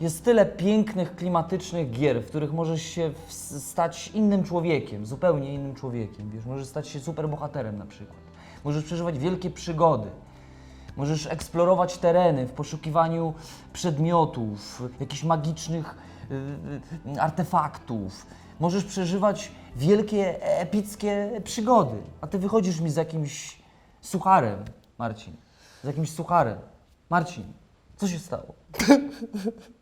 Jest tyle pięknych, klimatycznych gier, w których możesz się stać innym człowiekiem, zupełnie innym człowiekiem. Wiesz, możesz stać się superbohaterem na przykład. Możesz przeżywać wielkie przygody. Możesz eksplorować tereny w poszukiwaniu przedmiotów, jakichś magicznych y, y, artefaktów. Możesz przeżywać wielkie, epickie przygody. A ty wychodzisz mi z jakimś sucharem, Marcin. Z jakimś sucharem. Marcin, co się stało?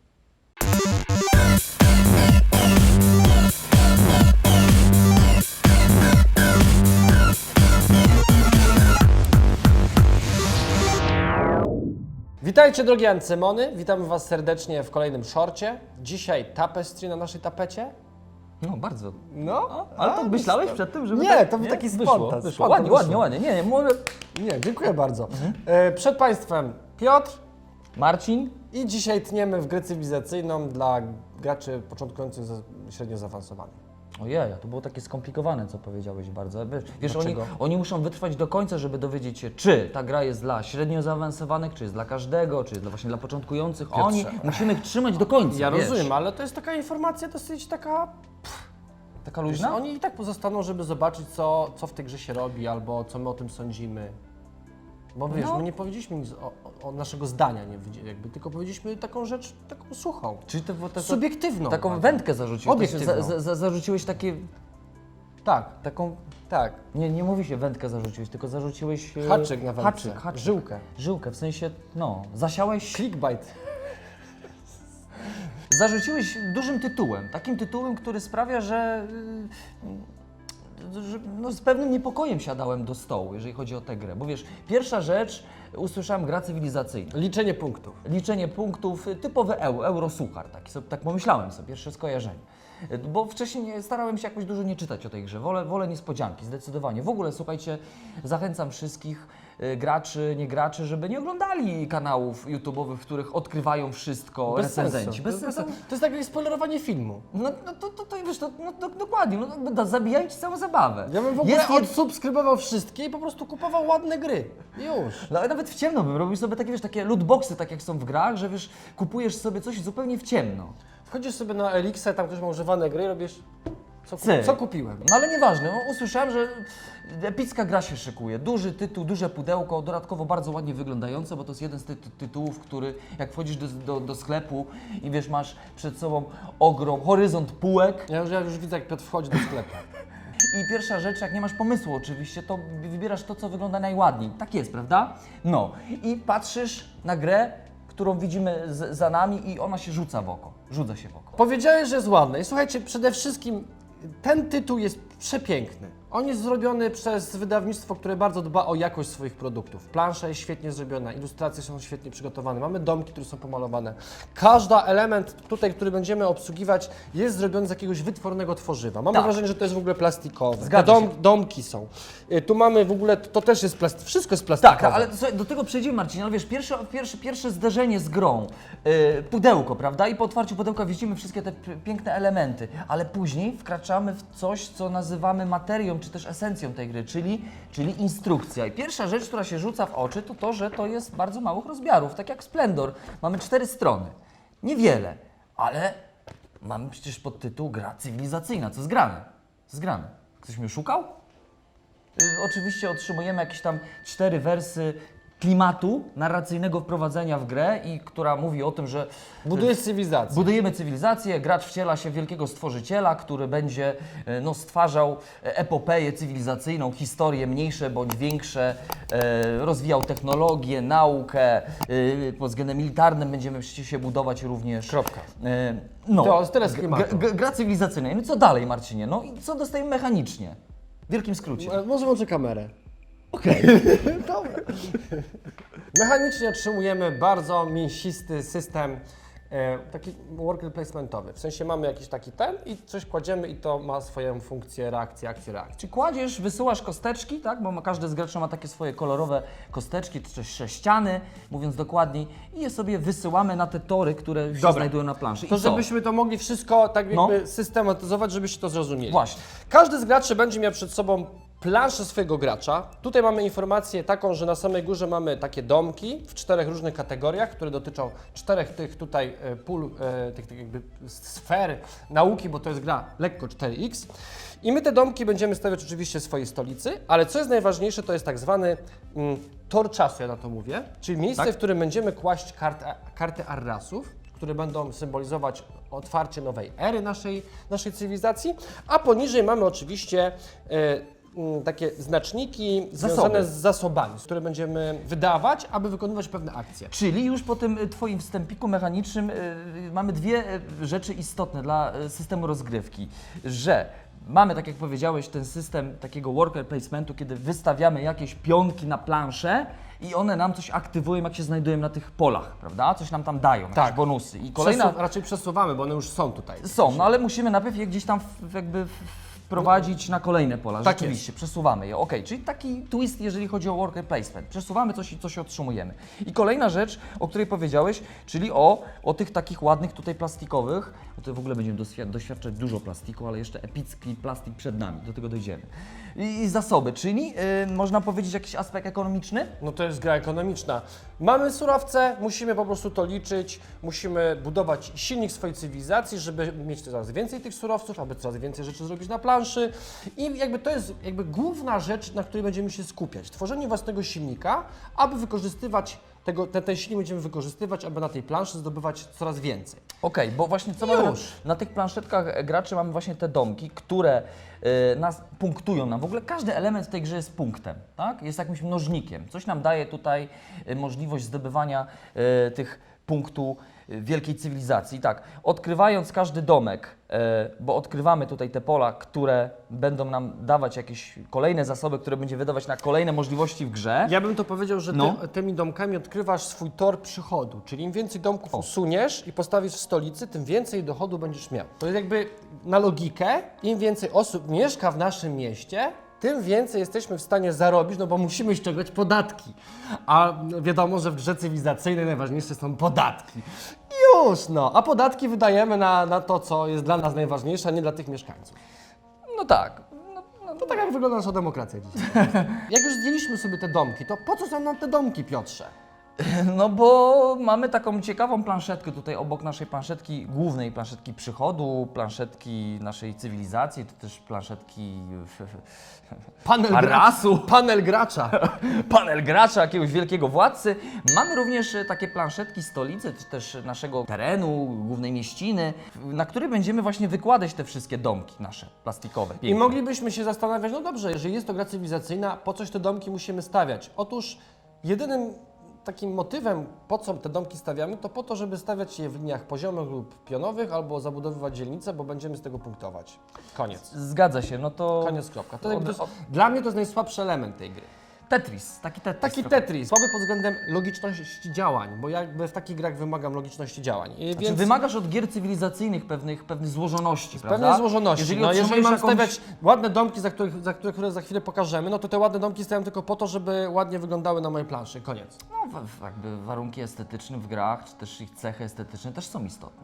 Witajcie drogie Ancemony, witamy Was serdecznie w kolejnym szorcie. Dzisiaj tapestry na naszej tapecie. No, bardzo. No, Ale to myślałeś przed tym, żeby Nie, tak, to był taki spontan, wyszło. spontan Ładnie, wyszło. ładnie, ładnie. Nie, nie, może... Nie, dziękuję bardzo. E, przed Państwem Piotr Marcin? i dzisiaj tniemy w grę cywilizacyjną dla graczy początkujących, za- średnio zaawansowanych. Ojej, to było takie skomplikowane, co powiedziałeś bardzo. Wiesz, wiesz oni, Dlaczego? oni muszą wytrwać do końca, żeby dowiedzieć się, czy ta gra jest dla średnio zaawansowanych, czy jest dla każdego, czy jest dla, właśnie dla początkujących. Oni musimy ich trzymać do końca. Ja wiesz. rozumiem, ale to jest taka informacja dosyć taka... Taka Wiesz, luźna? oni i tak pozostaną, żeby zobaczyć, co, co w tej grze się robi, albo co my o tym sądzimy. Bo wiesz, No. my nie powiedzieliśmy nic o, o, o naszego zdania, nie, widzi- jakby, tylko powiedzieliśmy taką rzecz, taką suchą. Czyli to, to, to, Subiektywną. taką bardzo. wędkę zarzuciłeś. Obiektywną. Za, za, za, zarzuciłeś takie, Tak, taką... tak. Nie, nie mówi się wędkę zarzuciłeś, tylko zarzuciłeś... e, Haczyk na wędce. Haczyk, haczyk. Żyłkę. Żyłkę, w sensie, no, zasiałeś... Clickbait. Zarzuciłeś dużym tytułem, takim tytułem, który sprawia, że, y, że no, z pewnym niepokojem siadałem do stołu, jeżeli chodzi o tę grę. Bo wiesz, pierwsza rzecz, usłyszałem gra cywilizacyjna. Liczenie punktów. Liczenie punktów, y, typowy euro, eurosuchar, sobie, tak pomyślałem sobie, pierwsze skojarzenie. Y, Bo wcześniej nie- starałem się jakoś dużo nie czytać o tej grze, wolę, wolę niespodzianki, zdecydowanie. W ogóle, słuchajcie, zachęcam wszystkich graczy, nie graczy, żeby nie oglądali kanałów YouTube'owych, w których odkrywają wszystko Bez recenzenci. sensu. Bez to, sensu. To, to jest takie spoilerowanie filmu. No, no to, to, to wiesz, to, no, to, dokładnie, no, no, da- zabijajcie całą zabawę. Ja bym w ogóle Jest odsubskrybował wszystkie i po prostu kupował ładne gry. Już. no, ale nawet w ciemno bym robił sobie takie, wiesz, takie lootboxy, tak jak są w grach, że wiesz, kupujesz sobie coś zupełnie w ciemno. Wchodzisz sobie na Elixę, tam ktoś ma używane gry i robisz... Co, Cyk. co kupiłem? No ale nieważne, no, usłyszałem, że epicka gra się szykuje. Duży tytuł, duże pudełko, dodatkowo bardzo ładnie wyglądające, bo to jest jeden z tych ty tytułów, który jak wchodzisz do, do, do sklepu i wiesz, masz przed sobą ogrom, horyzont półek, Ja już, ja już widzę, jak Piotr wchodzi do sklepu. I pierwsza rzecz, jak nie masz pomysłu oczywiście, to wybierasz to, co wygląda najładniej. Tak jest, prawda? No. I patrzysz na grę, którą widzimy z, za nami i ona się rzuca w oko. Rzuca się w oko. Powiedziałeś, że jest ładne. I słuchajcie, przede wszystkim ten tytuł jest przepiękny. On jest zrobiony przez wydawnictwo, które bardzo dba o jakość swoich produktów. Plansza jest świetnie zrobiona, ilustracje są świetnie przygotowane, mamy domki, które są pomalowane. Każdy element tutaj, który będziemy obsługiwać, jest zrobiony z jakiegoś wytwornego tworzywa. Mamy Tak. wrażenie, że to jest w ogóle plastikowe. Zgadza się. domki są. Y, Tu mamy w ogóle, to też jest plastikowe, wszystko jest plastikowe. Tak, ale słuchaj, do tego przejdziemy, Marcin, ale wiesz, pierwsze, pierwsze, pierwsze zderzenie z grą, yy, pudełko, prawda? I po otwarciu pudełka widzimy wszystkie te piękne elementy, ale później wkraczamy w coś, co nazywamy materią, czy też esencją tej gry, czyli, czyli instrukcja. I pierwsza rzecz, która się rzuca w oczy, to to, że to jest bardzo małych rozmiarów, tak jak Splendor. Mamy cztery strony. Niewiele, ale mamy przecież podtytuł gra cywilizacyjna. Co jest grane? Co jest grane? Ktoś mnie szukał? Y, Oczywiście otrzymujemy jakieś tam cztery wersy klimatu narracyjnego wprowadzenia w grę i która mówi o tym, że Budujesz cywilizację. budujemy cywilizację, gracz wciela się w wielkiego stworzyciela, który będzie e, no, stwarzał e, epopeję cywilizacyjną, historie mniejsze bądź większe, e, rozwijał technologię, naukę, e, pod względem militarnym będziemy przecież się budować również. Kropka. E, no, To jest tyle z G- klimatu. g- gra cywilizacyjna. No i co dalej, Marcinie? No i co dostajemy mechanicznie? W wielkim skrócie. E, Może włączę kamerę. Okej. Dobra. Mechanicznie otrzymujemy bardzo mięsisty system, e, taki worker placementowy. W sensie mamy jakiś taki ten i coś kładziemy i to ma swoją funkcję reakcji, akcji, reakcji. Czy kładziesz, wysyłasz kosteczki, tak? Bo ma, każdy z graczy ma takie swoje kolorowe kosteczki, czy też sześciany, mówiąc dokładniej, i je sobie wysyłamy na te tory, które się Dobra. znajdują na planszy. To I co? żebyśmy to mogli wszystko tak No. jakby systematyzować, żebyście to zrozumieli. Właśnie. Każdy z graczy będzie miał przed sobą planszę swojego gracza. Tutaj mamy informację taką, że na samej górze mamy takie domki w czterech różnych kategoriach, które dotyczą czterech tych tutaj e, pól, e, tych, tych jakby sfer nauki, bo to jest gra lekko 4X. I my te domki będziemy stawiać oczywiście w swojej stolicy, ale co jest najważniejsze, to jest tak zwany mm, tor czasu, ja na to mówię, czyli miejsce, Tak. w którym będziemy kłaść karty, karty Arrasów, które będą symbolizować otwarcie nowej ery naszej, naszej cywilizacji, a poniżej mamy oczywiście e, mm, takie znaczniki związane z zasobami, które będziemy wydawać, aby wykonywać pewne akcje. Czyli już po tym y, Twoim wstępiku mechanicznym y, mamy dwie y, rzeczy istotne dla y, systemu rozgrywki, że mamy, tak jak powiedziałeś, ten system takiego worker placementu, kiedy wystawiamy jakieś pionki na planszę i one nam coś aktywują, jak się znajdują na tych polach, prawda? Coś nam tam dają, jakieś Tak. bonusy. I kolejna... Przesu- raczej przesuwamy, bo one już są tutaj. Są, no ale musimy najpierw je gdzieś tam w, jakby w- wprowadzić na kolejne pola. Tak Rzeczywiście, przesuwamy je. Ok, czyli taki twist, jeżeli chodzi o worker placement. Przesuwamy coś i coś otrzymujemy. I kolejna rzecz, o której powiedziałeś, czyli o, o tych takich ładnych tutaj plastikowych. To w ogóle będziemy doświad- doświadczać dużo plastiku, ale jeszcze epicki plastik przed nami. Do tego dojdziemy. I, i zasoby, czyli y, można powiedzieć jakiś aspekt ekonomiczny? No to jest gra ekonomiczna. Mamy surowce, musimy po prostu to liczyć, musimy budować silnik swojej cywilizacji, żeby mieć coraz więcej tych surowców, aby coraz więcej rzeczy zrobić na planszy. I jakby to jest jakby główna rzecz, na której będziemy się skupiać. Tworzenie własnego silnika, aby wykorzystywać tego, ten, ten silnik będziemy wykorzystywać, aby na tej planszy zdobywać coraz więcej. Okej, bo właśnie co mamy na, tych planszetkach e, graczy mamy właśnie te domki, które e, nas punktują nam. W ogóle każdy element w tej grze jest punktem, tak? Jest jakimś mnożnikiem. Coś nam daje tutaj e, możliwość zdobywania e, tych punktu e, wielkiej cywilizacji. Tak, odkrywając każdy domek, e, bo odkrywamy tutaj te pola, które będą nam dawać jakieś kolejne zasoby, które będzie wydawać na kolejne możliwości w grze. Ja bym to powiedział, że ty, No. tymi domkami odkrywasz swój tor przychodu, czyli im więcej domków usuniesz i postawisz w stolicy, tym więcej dochodu będziesz miał. To jest jakby na logikę, im więcej osób mieszka w naszym mieście, tym więcej jesteśmy w stanie zarobić, no bo musimy ściągać podatki. A wiadomo, że w grze cywilizacyjnej najważniejsze są podatki. Już no, a podatki wydajemy na, na to, co jest dla nas najważniejsze, a nie dla tych mieszkańców. No tak. No, To tak jak wygląda nasza demokracja dzisiaj. Jak już zdjęliśmy sobie te domki, to po co są nam te domki, Piotrze? No bo mamy taką ciekawą planszetkę tutaj obok naszej planszetki, głównej planszetki przychodu, planszetki naszej cywilizacji, to też planszetki Panel, Arasu. panel gracza. panel gracza, jakiegoś wielkiego władcy. Mamy również takie planszetki stolicy, czy też naszego terenu, głównej mieściny, na której będziemy właśnie wykładać te wszystkie domki nasze plastikowe. I piękne. moglibyśmy się zastanawiać, no dobrze, jeżeli jest to gra cywilizacyjna, po coś te domki musimy stawiać? Otóż jedynym takim motywem, po co te domki stawiamy, to po to, żeby stawiać je w liniach poziomych lub pionowych, albo zabudowywać dzielnice, bo będziemy z tego punktować. Koniec. Zgadza się, no to... Koniec, kropka. To jakby to jest, Dla mnie to jest najsłabszy element tej gry. Tetris, taki Tetris. Taki trochę. Tetris, słaby pod względem logiczności działań, bo jakby w takich grach wymagam logiczności działań. I Znaczy, więc wymagasz od gier cywilizacyjnych pewnych, pewnych złożoności, prawda? pewnej złożoności. Jeżeli, no, jeżeli mam stawiać ładne domki, za, których, za które, które za chwilę pokażemy, no to te ładne domki stawiam tylko po to, żeby ładnie wyglądały na mojej planszy. Koniec. No, jakby warunki estetyczne w grach, czy też ich cechy estetyczne też są istotne.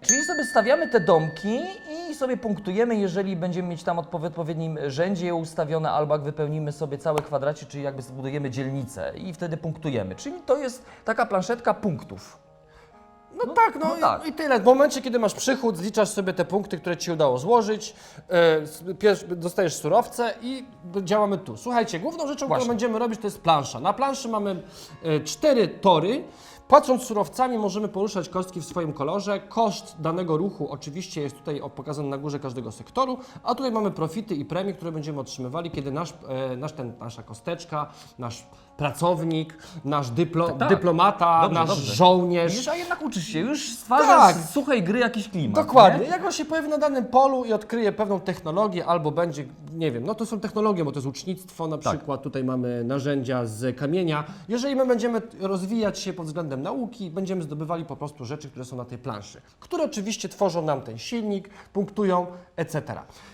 Czyli sobie stawiamy te domki i sobie punktujemy, jeżeli będziemy mieć tam w odpowiednim rzędzie je ustawione, albo jak wypełnimy sobie całe kwadracie, czyli jakby zbudujemy dzielnicę i wtedy punktujemy. Czyli to jest taka planszetka punktów. No, tak, no, no i, tak. i tyle. W momencie, kiedy masz przychód, zliczasz sobie te punkty, które Ci udało złożyć, pierwszy, dostajesz surowce i działamy tu. Słuchajcie, główną rzeczą, Właśnie. którą będziemy robić, to jest plansza. Na planszy mamy e, cztery tory. Płacąc surowcami możemy poruszać kostki w swoim kolorze. Koszt danego ruchu oczywiście jest tutaj pokazany na górze każdego sektoru, a tutaj mamy profity i premie, które będziemy otrzymywali, kiedy nasz, e, nasz ten, nasza kosteczka, nasz pracownik, nasz dyplo, tak. dyplomata, Dobrze, nasz dobrze. żołnierz. Widzisz, a jednak uczysz się, już stwarzasz Tak. z suchej gry jakiś klimat. Dokładnie. nie? Jak on się pojawi na danym polu i odkryje pewną technologię, albo będzie, nie wiem, no to są technologie, bo to jest ucznictwo, na Tak. przykład tutaj mamy narzędzia z kamienia. Jeżeli my będziemy rozwijać się pod względem nauki, będziemy zdobywali po prostu rzeczy, które są na tej planszy, które oczywiście tworzą nam ten silnik, punktują, etc.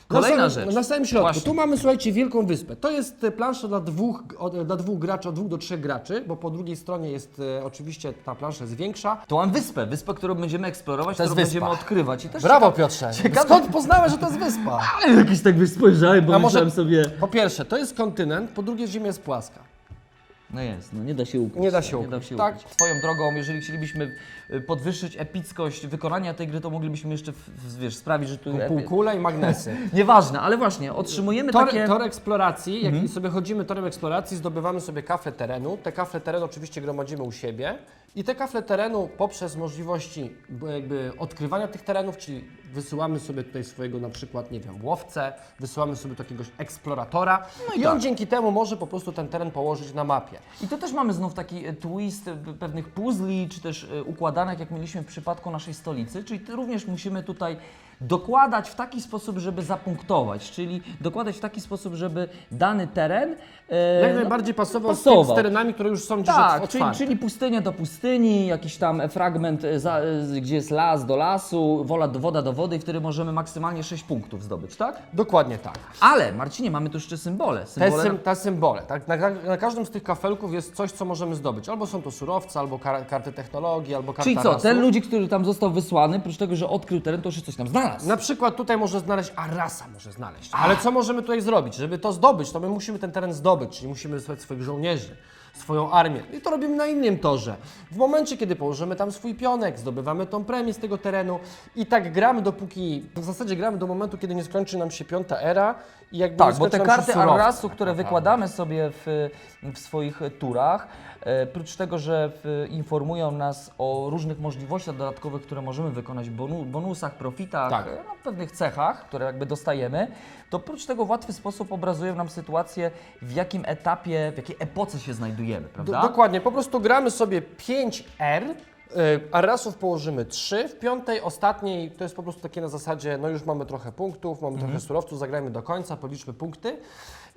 Kolejna na samym, rzecz. Na samym środku, Właśnie. tu mamy, słuchajcie, wielką wyspę. To jest e, plansza dla dwóch, od- dla dwóch graczy, od dwóch do trzech graczy, bo po drugiej stronie jest e, oczywiście ta plansza jest większa. To mam wyspę, wyspę, którą będziemy eksplorować, To jest którą wyspa. będziemy odkrywać. I też Brawo Piotrze! ciekawe- Skąd poznałeś, że to jest wyspa? Ale jakiś tak wiesz, spojrzałem, bo A może- myślałem sobie... Po pierwsze, to jest kontynent, po drugie Ziemia jest płaska. No jest, no nie da się ukryć. Nie da się no, ukryć, się tak. Swoją drogą, jeżeli chcielibyśmy y, podwyższyć epickość wykonania tej gry, to moglibyśmy jeszcze, w, w, wiesz, sprawić, że tu... epi- Półkule i magnesy. Nieważne, ale właśnie, otrzymujemy Tor, takie... tor eksploracji, jak sobie chodzimy torem eksploracji, zdobywamy sobie kafle terenu. Te kafle terenu oczywiście gromadzimy u siebie i te kafle terenu poprzez możliwości jakby odkrywania tych terenów, czyli wysyłamy sobie tutaj swojego na przykład, nie wiem, łowcę, wysyłamy sobie takiegoś eksploratora i on dzięki temu może po prostu ten teren położyć na mapie. I tu też mamy znów taki e, twist e, pewnych puzli, czy też e, układanek, jak mieliśmy w przypadku naszej stolicy, czyli również musimy tutaj dokładać w taki sposób, żeby zapunktować, czyli dokładać w taki sposób, żeby dany teren e, Jak no, najbardziej pasował, z, pasował. z terenami, które już są gdzieś Tak, otwarte. czyli, czyli pustynia do pustyni, jakiś tam fragment, e, za, e, gdzie jest las do lasu, wola do, woda do wody i wtedy możemy maksymalnie 6 punktów zdobyć, tak? Dokładnie tak. Ale, Marcinie, mamy tu jeszcze symbole. Te, symbole sym, te symbole, tak? Na, na, na każdym z tych kafelków jest coś, co możemy zdobyć. Albo są to surowce, albo kar, karty technologii, albo karta Czyli co, ten ludzik, który tam został wysłany, oprócz tego, że odkrył teren, to jeszcze coś tam znalazł. Na przykład tutaj może znaleźć, a rasa może znaleźć. Ale co możemy tutaj zrobić? Żeby to zdobyć, to my musimy ten teren zdobyć, czyli musimy wysłać swoich żołnierzy, swoją armię. I to robimy na innym torze. W momencie, kiedy położymy tam swój pionek, zdobywamy tą premię z tego terenu i tak gramy dopóki, w zasadzie gramy do momentu, kiedy nie skończy nam się piąta era i jakby nie Tak, bo skończy te nam się karty surowce. Arrasu, które wykładamy sobie w, w swoich turach, prócz tego, że informują nas o różnych możliwościach dodatkowych, które możemy wykonać, bonu, bonusach, profitach, Tak. e, no, pewnych cechach, które jakby dostajemy, to prócz tego w łatwy sposób obrazują nam sytuację, w jakim etapie, w jakiej epoce się znajdujemy, Do, prawda? dokładnie, po prostu gramy sobie 5R, y, Arrasów położymy 3, w piątej, ostatniej to jest po prostu takie na zasadzie, no już mamy trochę punktów, mamy trochę surowców, zagrajmy do końca, policzmy punkty.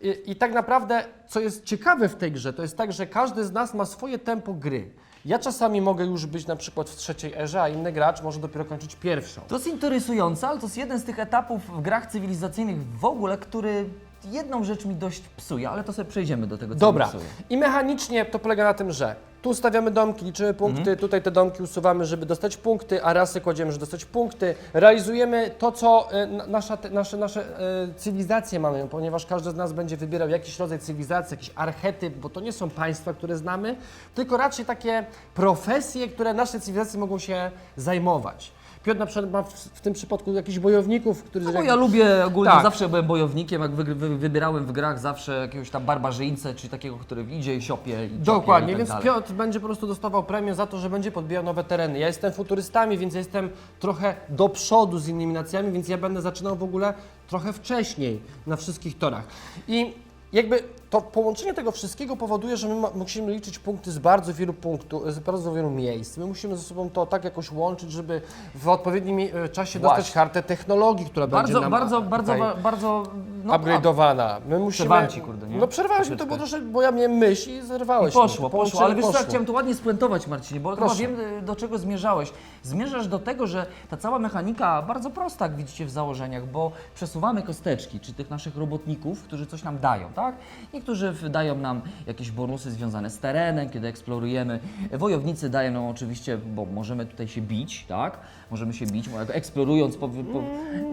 I, I tak naprawdę, co jest ciekawe w tej grze, to jest tak, że każdy z nas ma swoje tempo gry. Ja czasami mogę już być na przykład w trzeciej erze, a inny gracz może dopiero kończyć pierwszą. To jest interesujące, ale to jest jeden z tych etapów w grach cywilizacyjnych w ogóle, który jedną rzecz mi dość psuje, ale to sobie przejdziemy do tego, co Dobra. psuje. I mechanicznie to polega na tym, że tu stawiamy domki, liczymy punkty, Mhm. tutaj te domki usuwamy, żeby dostać punkty, a rasy kładziemy, żeby dostać punkty. Realizujemy to, co e, na- nasza, te, nasze, nasze e, cywilizacje mamy, ponieważ każdy z nas będzie wybierał jakiś rodzaj cywilizacji, jakiś archetyp, bo to nie są państwa, które znamy, tylko raczej takie profesje, które nasze cywilizacje mogą się zajmować. Piotr na przykład ma w, w tym przypadku jakichś bojowników, którzy... No bo ja lubię ogólnie, Tak. zawsze byłem bojownikiem, jak wy, wy, wybierałem w grach zawsze jakiegoś tam barbarzyńcę, czyli takiego, który idzie i siopie i Dokładnie, i tak więc. Piotr będzie po prostu dostawał premię za to, że będzie podbijał nowe tereny. Ja jestem futurystami, więc ja jestem trochę do przodu z innymi nacjami, więc ja będę zaczynał w ogóle trochę wcześniej na wszystkich torach. I jakby to połączenie tego wszystkiego powoduje, że my ma- musimy liczyć punkty z bardzo wielu punktów, z bardzo wielu miejsc. My musimy ze sobą to tak jakoś łączyć, żeby w odpowiednim e, czasie dostać Właśnie. kartę technologii, która będzie Bardzo, nam bardzo, bardzo, bardzo, no, upgrade'owana. My musimy... Przerwałem ci, kurde, nie? No przerwałeś mi to, bo, trosze, bo ja miałem myśl i I zerwałeś mi. poszło, To poszło, ale wiesz co, chciałem to ładnie spuentować Marcinie, bo Proszę. chyba wiem y, do czego zmierzałeś. Zmierzasz do tego, że ta cała mechanika bardzo prosta, jak widzicie w założeniach, bo przesuwamy kosteczki, czy tych naszych robotników, którzy coś nam dają, tak? Niektórzy dają nam jakieś bonusy związane z terenem, kiedy eksplorujemy. Wojownicy dają nam oczywiście, bo możemy tutaj się bić, tak? Możemy się bić, eksplorując po, po...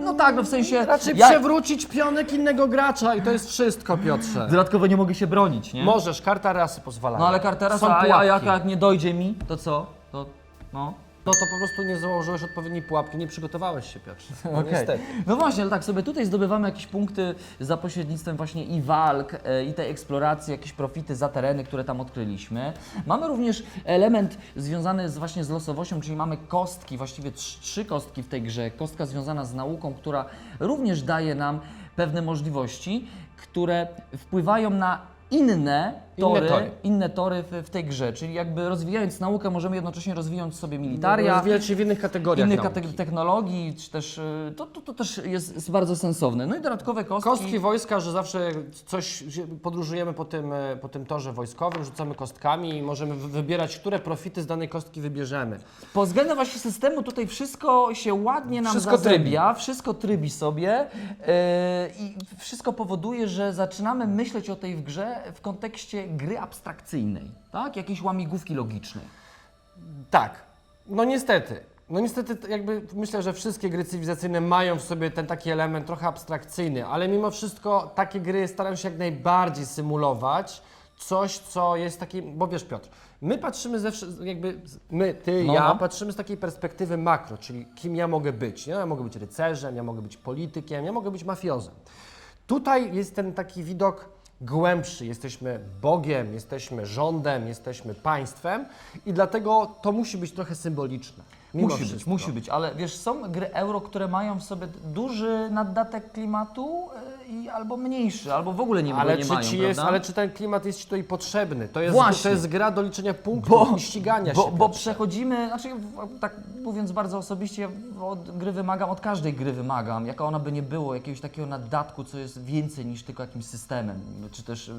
No tak, no w sensie... Raczej ja przewrócić pionek innego gracza i to jest wszystko, Piotrze. dodatkowo nie mogę się bronić, nie? Możesz, karta rasy pozwala. No ale kartera, Są a, a jak nie dojdzie mi, to co? To, no... No to po prostu nie założyłeś odpowiedniej pułapki, nie przygotowałeś się, Piotrze. No, Okej. Niestety. No właśnie, ale tak sobie tutaj zdobywamy jakieś punkty za pośrednictwem właśnie i walk, e, i tej eksploracji, jakieś profity za tereny, które tam odkryliśmy. Mamy również element związany z, właśnie z losowością, czyli mamy kostki, właściwie trz- trzy kostki w tej grze. Kostka związana z nauką, która również daje nam pewne możliwości, które wpływają na inne Inne tory, tory. inne tory w, w tej grze, czyli jakby rozwijając naukę możemy jednocześnie rozwijać sobie militaria, Rozwijać się w innych kategoriach innych nauki. kate- technologii, czy też y, to, to, to też jest, jest bardzo sensowne. No i dodatkowe kostki. Kostki wojska, że zawsze coś podróżujemy po tym, e, po tym torze wojskowym, rzucamy kostkami i możemy wy- wybierać, które profity z danej kostki wybierzemy. Pod względem właśnie systemu tutaj wszystko się ładnie nam Wszystko zazębia, wszystko trybi sobie yy, i wszystko powoduje, że zaczynamy myśleć o tej w grze w kontekście gry abstrakcyjnej, tak? Jakiejś łamigłówki logicznej. Tak, no niestety. No niestety jakby myślę, że wszystkie gry cywilizacyjne mają w sobie ten taki element trochę abstrakcyjny, ale mimo wszystko takie gry starają się jak najbardziej symulować coś, co jest takim, bo wiesz Piotr, my patrzymy ze jakby, my, ty, No, ja, no. patrzymy z takiej perspektywy makro, czyli kim ja mogę być, nie? Ja mogę być rycerzem, ja mogę być politykiem, ja mogę być mafiozem. Tutaj jest ten taki widok głębszy. Jesteśmy Bogiem, jesteśmy rządem, jesteśmy państwem i dlatego to musi być trochę symboliczne. Mimo Musi być, wszystko. musi być, ale wiesz, są gry euro, które mają w sobie duży naddatek klimatu yy, i albo mniejszy, albo w ogóle nie, Ale nie czy, mają, ci prawda? jest, ale czy ten klimat jest Ci tutaj potrzebny? To jest, Właśnie. to jest gra do liczenia punktów Bo- i ścigania Bo, się. bo Piotrze. przechodzimy, znaczy w- tak mówiąc bardzo osobiście, ja od gry wymagam, od każdej gry wymagam, jaka ona by nie było, jakiegoś takiego naddatku, co jest więcej niż tylko jakimś systemem, czy też y,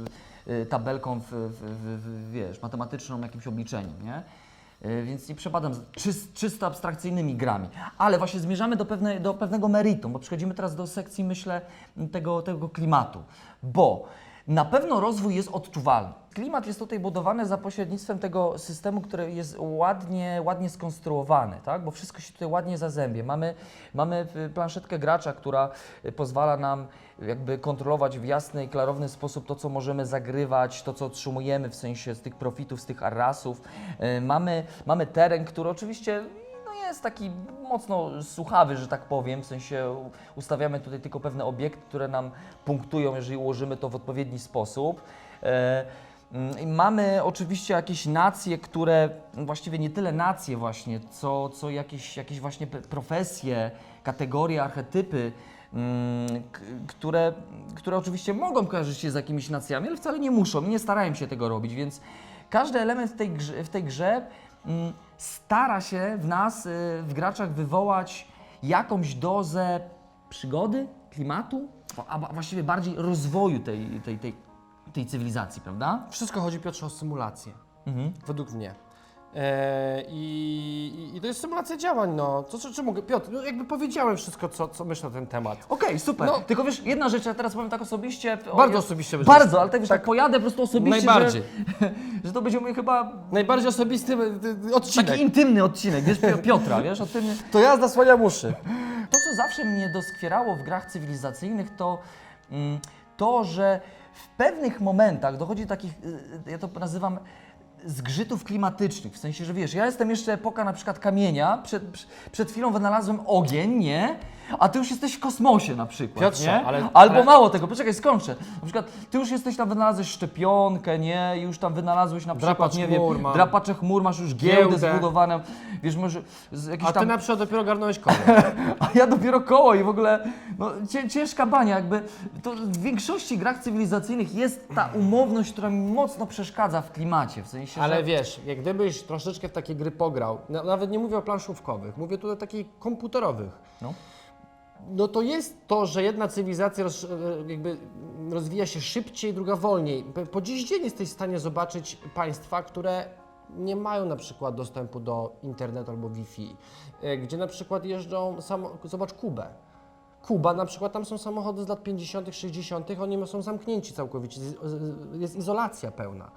y, tabelką, w, w, w, w, wiesz, matematyczną, jakimś obliczeniem, nie? Y, Więc nie przepadam czys, czysto abstrakcyjnymi grami. Ale właśnie zmierzamy do, pewne, do pewnego meritum, bo przechodzimy teraz do sekcji, myślę, tego, tego klimatu. Bo na pewno rozwój jest odczuwalny. Klimat jest tutaj budowany za pośrednictwem tego systemu, który jest ładnie, ładnie skonstruowany, tak? bo wszystko się tutaj ładnie zazębie. Mamy, mamy y, planszetkę gracza, która y, pozwala nam jakby kontrolować w jasny i klarowny sposób to, co możemy zagrywać, to, co otrzymujemy w sensie z tych profitów, z tych arrasów. Mamy, mamy teren, który oczywiście no jest taki mocno słuchawy, że tak powiem, w sensie ustawiamy tutaj tylko pewne obiekty, które nam punktują, jeżeli ułożymy to w odpowiedni sposób. E, mm, Mamy oczywiście jakieś nacje, które, właściwie nie tyle nacje właśnie, co, co jakieś, jakieś właśnie profesje, kategorie, archetypy, mm, które, które oczywiście mogą kojarzyć się z jakimiś nacjami, ale wcale nie muszą nie starają się tego robić, więc każdy element w tej grze, w tej grze mm, stara się w nas, y, w graczach wywołać jakąś dozę przygody, klimatu, a a właściwie bardziej rozwoju tej, tej, tej, tej cywilizacji, prawda? Wszystko chodzi Piotrze o symulację, Mhm. według mnie. E, i, i- to jest symulacja działań, no. Co, czy, czy mogę? Piotr, no jakby powiedziałem wszystko, co, co myślę na ten temat. Okej, super. No. Tylko wiesz, jedna rzecz, ja teraz powiem tak osobiście. o- Bardzo osobiście będziesz- Bardzo, ale tak wiesz, tak, pojadę po prostu osobiście, Najbardziej. Że, że to będzie mój chyba Najbardziej osobisty y, y, odcinek. taki intymny odcinek, wiesz, Pio- Piotra, wiesz, o tym... To ja zasłaniam uszy. To, co zawsze mnie doskwierało w grach cywilizacyjnych, to mm, to, że w pewnych momentach dochodzi do takich, y, ja to nazywam zgrzytów klimatycznych, w sensie, że wiesz, ja jestem jeszcze epoka na przykład kamienia, przed, przed chwilą wynalazłem ogień, nie? A ty już jesteś w kosmosie na przykład, Piotrze, nie? ale- Albo ale- mało tego, poczekaj, skończę. Na przykład ty już jesteś tam, wynalazłeś szczepionkę, nie? Już tam wynalazłeś na przykład, Drapacz nie chmur wiem, mam. drapacze chmur, masz już giełdę, Giełdę. zbudowaną, wiesz, może z jakiś A ty tam... na przykład dopiero garnąłeś koło. A ja dopiero koło i w ogóle no, cię, ciężka bania, jakby to w większości grach cywilizacyjnych jest ta umowność, która mi mocno przeszkadza w klimacie, w sensie, Ale że... wiesz, jak gdybyś troszeczkę w takie gry pograł, na, nawet nie mówię o planszówkowych, mówię tutaj o takich komputerowych, No. no to jest to, że jedna cywilizacja roz, e, jakby rozwija się szybciej, druga wolniej. Po- Po dziś dzień jesteś w stanie zobaczyć państwa, które nie mają na przykład dostępu do internetu albo Wi-Fi, e, gdzie na przykład jeżdżą, samo, zobacz Kubę. Kuba na przykład, tam są samochody z lat 50., 60., oni są zamknięci całkowicie, jest izolacja pełna.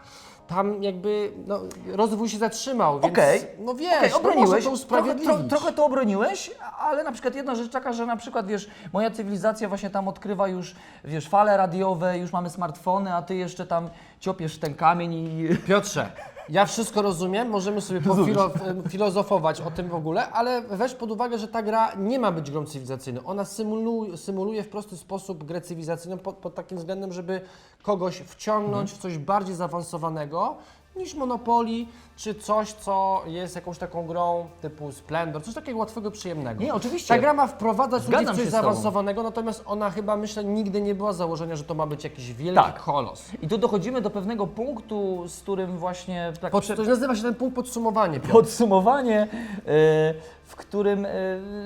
Tam jakby no, rozwój się zatrzymał, więc Okej. no wiesz, Okej, no obroniłeś, to trochę, usprawiedliwić. tro, trochę to obroniłeś, ale na przykład jedna rzecz taka, że na przykład wiesz, moja cywilizacja właśnie tam odkrywa już, wiesz, fale radiowe, już mamy smartfony, a ty jeszcze tam ciopiesz ten kamień i... Piotrze, ja wszystko rozumiem, możemy sobie pofilo, filozofować o tym w ogóle, ale weź pod uwagę, że ta gra nie ma być grą cywilizacyjną. Ona symuluje, symuluje w prosty sposób grę cywilizacyjną pod, pod takim względem, żeby kogoś wciągnąć w coś bardziej zaawansowanego niż Monopoly, czy coś, co jest jakąś taką grą typu Splendor, coś takiego łatwego, przyjemnego. Nie, oczywiście. Ta gra ma wprowadzać ludzi w coś z tobą. zaawansowanego, natomiast ona chyba, myślę, nigdy nie była założenia, że to ma być jakiś wielki Tak. kolos. I tu dochodzimy do pewnego punktu, z którym właśnie tak Pod, to nazywa się ten punkt podsumowanie. Piotr. podsumowanie, e, w którym e,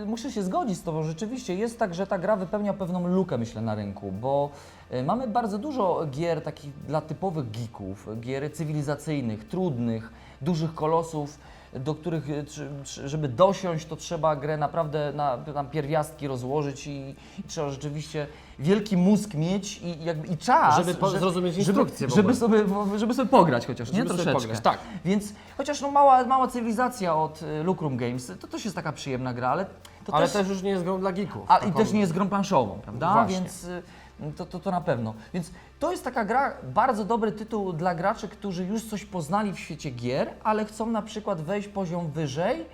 muszę się zgodzić z Tobą. Rzeczywiście jest tak, że ta gra wypełnia pewną lukę, myślę, na rynku, bo e, mamy bardzo dużo gier takich dla typowych geeków, gier cywilizacyjnych, trudnych, dużych kolosów, do których, e, żeby dosiąść, to trzeba grę naprawdę na tam pierwiastki rozłożyć i, i trzeba rzeczywiście wielki mózg mieć i, jakby, i czas, Żeby po- zrozumieć instrukcję żeby, żeby, sobie, żeby sobie pograć chociaż, nie? Żeby Troszeczkę. pograć, tak. Więc chociaż no mała, mała cywilizacja od y, Lucrum Games, to też jest taka przyjemna gra, ale to Ale też, też już nie jest grą dla geeków. a, i też nie jest grą planszową, prawda? Właśnie. Więc y, to, to, to na pewno. Więc to jest taka gra, bardzo dobry tytuł dla graczy, którzy już coś poznali w świecie gier, ale chcą na przykład wejść poziom wyżej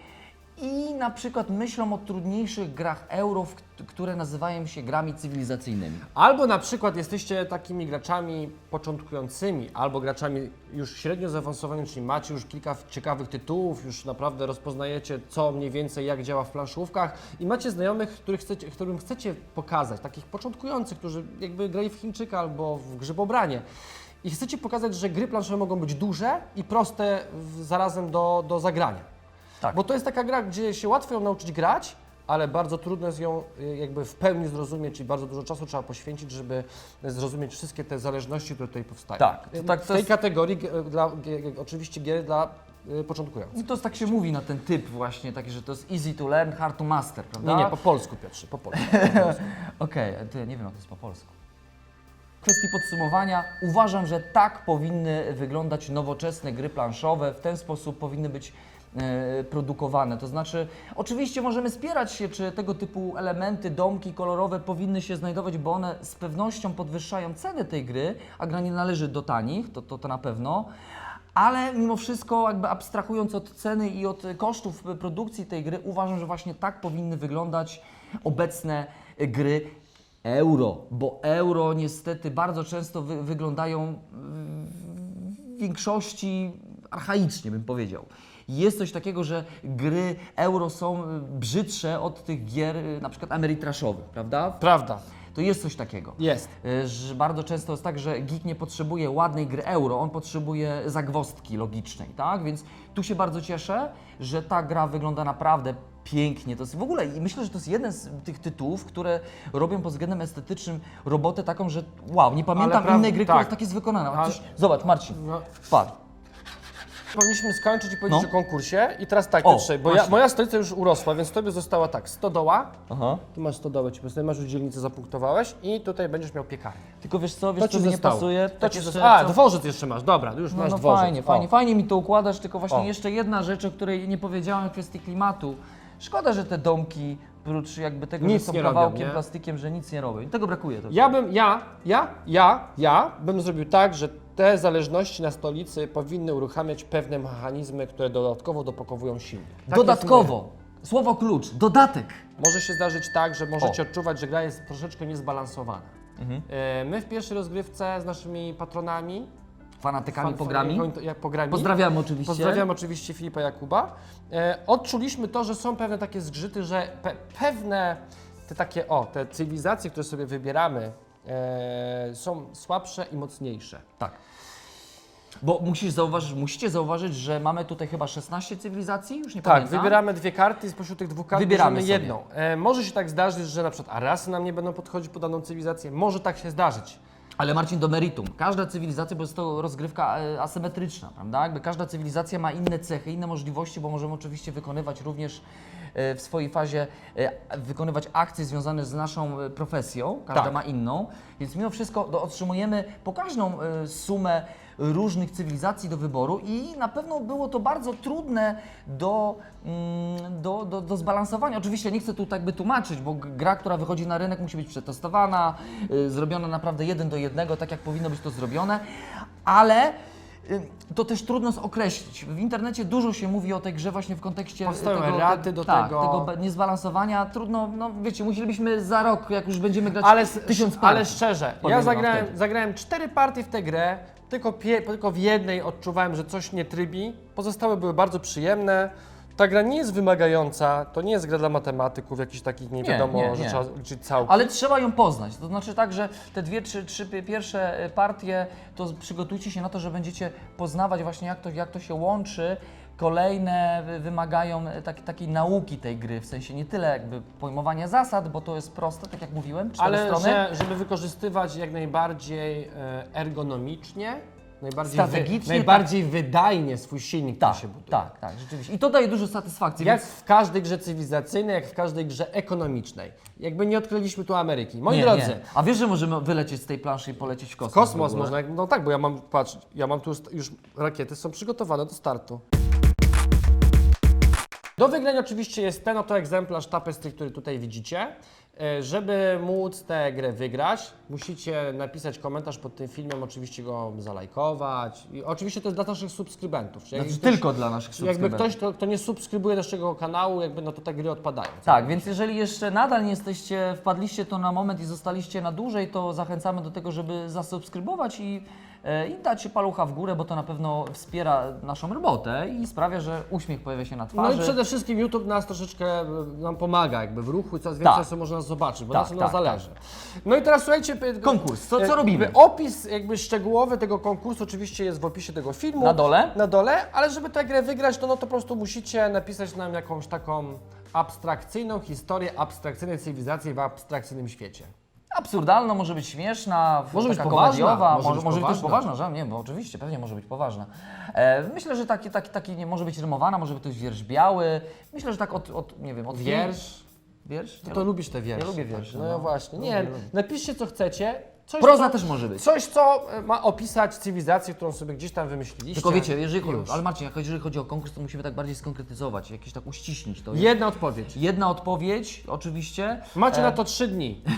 i na przykład myślą o trudniejszych grach euro, które nazywają się grami cywilizacyjnymi. Albo na przykład jesteście takimi graczami początkującymi, albo graczami już średnio zaawansowanymi, czyli macie już kilka ciekawych tytułów, już naprawdę rozpoznajecie co mniej więcej jak działa w planszówkach i macie znajomych, których chcecie, którym chcecie pokazać, takich początkujących, którzy jakby grali w Chińczyka albo w grzybobranie. I chcecie pokazać, że gry planszowe mogą być duże i proste w, zarazem do, do zagrania. Tak. Bo to jest taka gra, gdzie się łatwo ją nauczyć grać, ale bardzo trudno jest ją y, jakby w pełni zrozumieć i bardzo dużo czasu trzeba poświęcić, żeby zrozumieć wszystkie te zależności, które tutaj powstają. Tak, to Y, tak, w to tej jest- kategorii g- dla, g- oczywiście gier dla y, początkujących. I to jest, tak się mówi na ten typ właśnie, taki, że to jest easy to learn, hard to master, prawda? Nie, nie, po polsku Piotrze, po polsku. Okej, to ja nie wiem jak to jest po polsku. W kwestii podsumowania, uważam, że tak powinny wyglądać nowoczesne gry planszowe, w ten sposób powinny być produkowane. To znaczy, oczywiście możemy spierać się, czy tego typu elementy, domki kolorowe powinny się znajdować, bo one z pewnością podwyższają cenę tej gry, a gra nie należy do tanich, to, to, to na pewno. Ale mimo wszystko, jakby abstrahując od ceny i od kosztów produkcji tej gry, uważam, że właśnie tak powinny wyglądać obecne gry euro, bo euro niestety bardzo często wy, wyglądają w większości archaicznie, bym powiedział. Jest coś takiego, że gry euro są y, brzydsze od tych gier y, na przykład ameritraszowych, prawda? Prawda, To jest coś takiego. jest. Y, Że bardzo często jest tak, że geek nie potrzebuje ładnej gry euro, on potrzebuje zagwozdki logicznej, tak? Więc tu się bardzo cieszę, że ta gra wygląda naprawdę pięknie. To jest w ogóle, i myślę, że to jest jeden z tych tytułów, które robią pod względem estetycznym robotę taką, że wow, nie pamiętam innej gry, która tak. tak jest wykonana. Przecież, zobacz, Marcin, No, patrz. Powinniśmy skończyć i powiedzieć No. o konkursie. I teraz tak, O, Piotrze, bo ja, właśnie. moja stolica już urosła, więc tobie została tak, stodoła, Aha. tu masz stodołę, ci masz już dzielnicę, zapunktowałeś i tutaj będziesz miał piekarnię. Tylko wiesz co, wiesz To co mi nie pasuje? To Tak ci jeszcze zostało. A, dworzec jeszcze masz, dobra, już No, masz no dworzec. fajnie, O. fajnie, fajnie mi to układasz, tylko właśnie O. jeszcze jedna rzecz, o której nie powiedziałem w kwestii klimatu. Szkoda, że te domki, prócz jakby tego, Nic że są nie robią, kawałkiem nie? plastikiem, że nic nie robią. Tego brakuje. To Ja bym, ja, ja, ja, ja bym zrobił tak, że te zależności na stolicy powinny uruchamiać pewne mechanizmy, które dodatkowo dopakowują silnik. Tak Dodatkowo, słowo klucz, dodatek. Może się zdarzyć tak, że możecie odczuwać, że gra jest troszeczkę niezbalansowana. Mhm. E, My w pierwszej rozgrywce z naszymi patronami, Fanatykami fan- jak programi Pozdrawiam oczywiście. Pozdrawiam oczywiście Filipa Jakuba. E, odczuliśmy to, że są pewne takie zgrzyty, że pe pewne te takie, o, te cywilizacje, które sobie wybieramy, e, są słabsze i mocniejsze. Tak. Bo musisz zauważyć, musicie zauważyć, że mamy tutaj chyba 16 cywilizacji, już nie Tak, pamiętam. wybieramy dwie karty i spośród tych dwóch kart Wybieramy jedną. E, może się tak zdarzyć, że na przykład arasy nam nie będą podchodzić pod daną cywilizację. Może tak się zdarzyć. Ale Marcin, do meritum. Każda cywilizacja, bo jest to rozgrywka e, asymetryczna, prawda? Jakby każda cywilizacja ma inne cechy, inne możliwości, bo możemy oczywiście wykonywać również e, w swojej fazie, e, wykonywać akcje związane z naszą profesją. Każda Tak. ma inną. Więc mimo wszystko otrzymujemy pokaźną sumę różnych cywilizacji do wyboru i na pewno było to bardzo trudne do, mm, do, do, do zbalansowania. Oczywiście nie chcę tu tak by tłumaczyć, bo gra, która wychodzi na rynek musi być przetestowana, y, zrobiona naprawdę jeden do jednego, tak jak powinno być to zrobione, ale y, to też trudno określić. W internecie dużo się mówi o tej grze właśnie w kontekście tego, raty do tak, tego. tego niezbalansowania. Trudno, no wiecie, musielibyśmy za rok, jak już będziemy grać Ale, tysiąc par. ale szczerze, ja wam zagrałem, zagrałem cztery partie w tę grę, Tylko, pie, tylko w jednej odczuwałem, że coś nie trybi. Pozostałe były bardzo przyjemne. Ta gra nie jest wymagająca, to nie jest gra dla matematyków, jakichś takich nie Nie, wiadomo, nie, że nie. trzeba liczyć całki. Ale trzeba ją poznać. To znaczy tak, że te dwie, trzy, trzy pi- pierwsze e, partie, to z- przygotujcie się na to, że będziecie poznawać właśnie jak to, jak to się łączy. Kolejne wy- wymagają e, tak, takiej nauki tej gry, w sensie nie tyle jakby pojmowania zasad, bo to jest proste, tak jak mówiłem, cztery Ale strony. że, żeby wykorzystywać jak najbardziej e, ergonomicznie, najbardziej, wy, Strategicznie, najbardziej wydajnie swój silnik, który tak, się buduje. tak, tak, rzeczywiście. I to daje dużo satysfakcji. Jak więc- w każdej grze cywilizacyjnej, jak w każdej grze ekonomicznej. Jakby nie odkryliśmy tu Ameryki. Moi nie, drodzy, Nie. A wiesz, że możemy wylecieć z tej planszy i polecieć w kosmos? kosmos w ogóle? można, no tak, bo ja mam, patrz, ja mam tu już rakiety są przygotowane do startu. Do wygrania oczywiście jest ten oto egzemplarz tapestry, który tutaj widzicie. E, Żeby móc tę grę wygrać, musicie napisać komentarz pod tym filmem, oczywiście go zalajkować. I oczywiście to jest dla naszych subskrybentów. Czyli Znaczy, jakby ktoś- tylko dla naszych Jakby subskrybentów. ktoś, kto, kto nie subskrybuje naszego kanału, jakby no to te gry odpadają. Tak, więc jeżeli jeszcze nadal nie jesteście, wpadliście to na moment i zostaliście na dłużej, to zachęcamy do tego, żeby zasubskrybować i, i dać palucha w górę, bo to na pewno wspiera naszą robotę i sprawia, że uśmiech pojawia się na No twarzy. i przede wszystkim YouTube nas troszeczkę e, nam pomaga jakby w ruchu i coraz więcej Tak. osób nas zobaczyć, bo Tak, nas to tak, zależy. No i teraz słuchajcie... Konkurs. Co- co e, robimy? jakby Opis jakby szczegółowy tego konkursu oczywiście jest w opisie tego filmu. Na dole? Na dole, ale żeby tę grę wygrać, to no to po prostu musicie napisać nam jakąś taką abstrakcyjną historię abstrakcyjnej cywilizacji w abstrakcyjnym świecie. Absurdalna, może być śmieszna, Może być poważna, może może, być może też poważna. że nie, bo oczywiście, pewnie może być poważna. E, myślę, że taki, taki, taki nie może być rymowana, może być też wiersz biały. Myślę, że tak od, od nie wiem, od Wiersz. Wiersz? To, to lubisz te wiersze. Ja lubię wiersze, No, no. właśnie. Nie, napiszcie co chcecie. Coś, Proza co, też może być. Coś, co e, ma opisać cywilizację, którą sobie gdzieś tam wymyśliliście. Tylko wiecie, jeżeli chodzi, ale Marcin, jeżeli chodzi o konkurs, to musimy tak bardziej skonkretyzować, jakieś tak uściślić to. Jedna odpowiedź. Jedna odpowiedź, oczywiście. Macie E, na to trzy dni.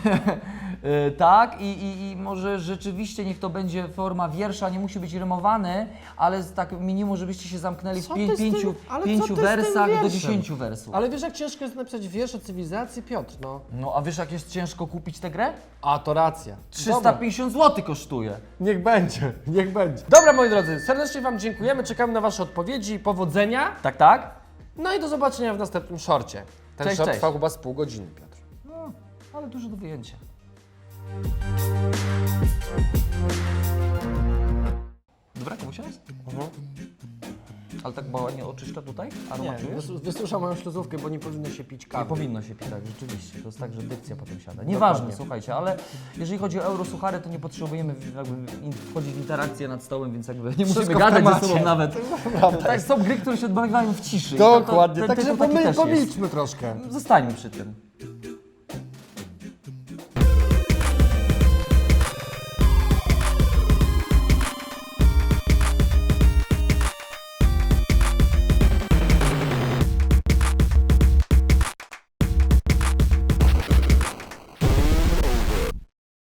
e, tak, i, i, i może rzeczywiście niech to będzie forma wiersza, nie musi być rymowany, ale tak minimum, żebyście się zamknęli w Co pię, z tym- pięciu, pięciu wersach do dziesięciu wersów. Ale wiesz, jak ciężko jest napisać wiersz o cywilizacji, Piotr? No. No a wiesz, jak jest ciężko kupić tę grę? A, to racja. Dobra, 350 zł kosztuje. niech będzie, niech będzie. Dobra, moi drodzy, serdecznie Wam dziękujemy, czekamy na Wasze odpowiedzi, powodzenia. Tak, tak? No i do zobaczenia w następnym szorcie. Ten Cześć, short cześć. trwał chyba z pół godziny, Piotr. No, ale dużo do wyjęcia. Dobra, komuś jest? Ale tak ma ładnie oczyszcza tutaj? Nie, Aroma czujesz? wys- wysłucham moją śluzówkę, bo nie powinno się pić Nie kawy. powinno się pisać, rzeczywiście. To jest tak, że dykcja potem siada. Nieważne, Dokładnie. słuchajcie, ale jeżeli chodzi o eurosuchary, to nie potrzebujemy jakby in- wchodzić w interakcję nad stołem, więc jakby nie musimy w gadać ze temacie. sobą nawet. Tak, są gry, które się odbywają w ciszy. I Dokładnie, to, to, ten także tytuł taki pomy- też jest. pomilczmy troszkę. Zostańmy przy tym.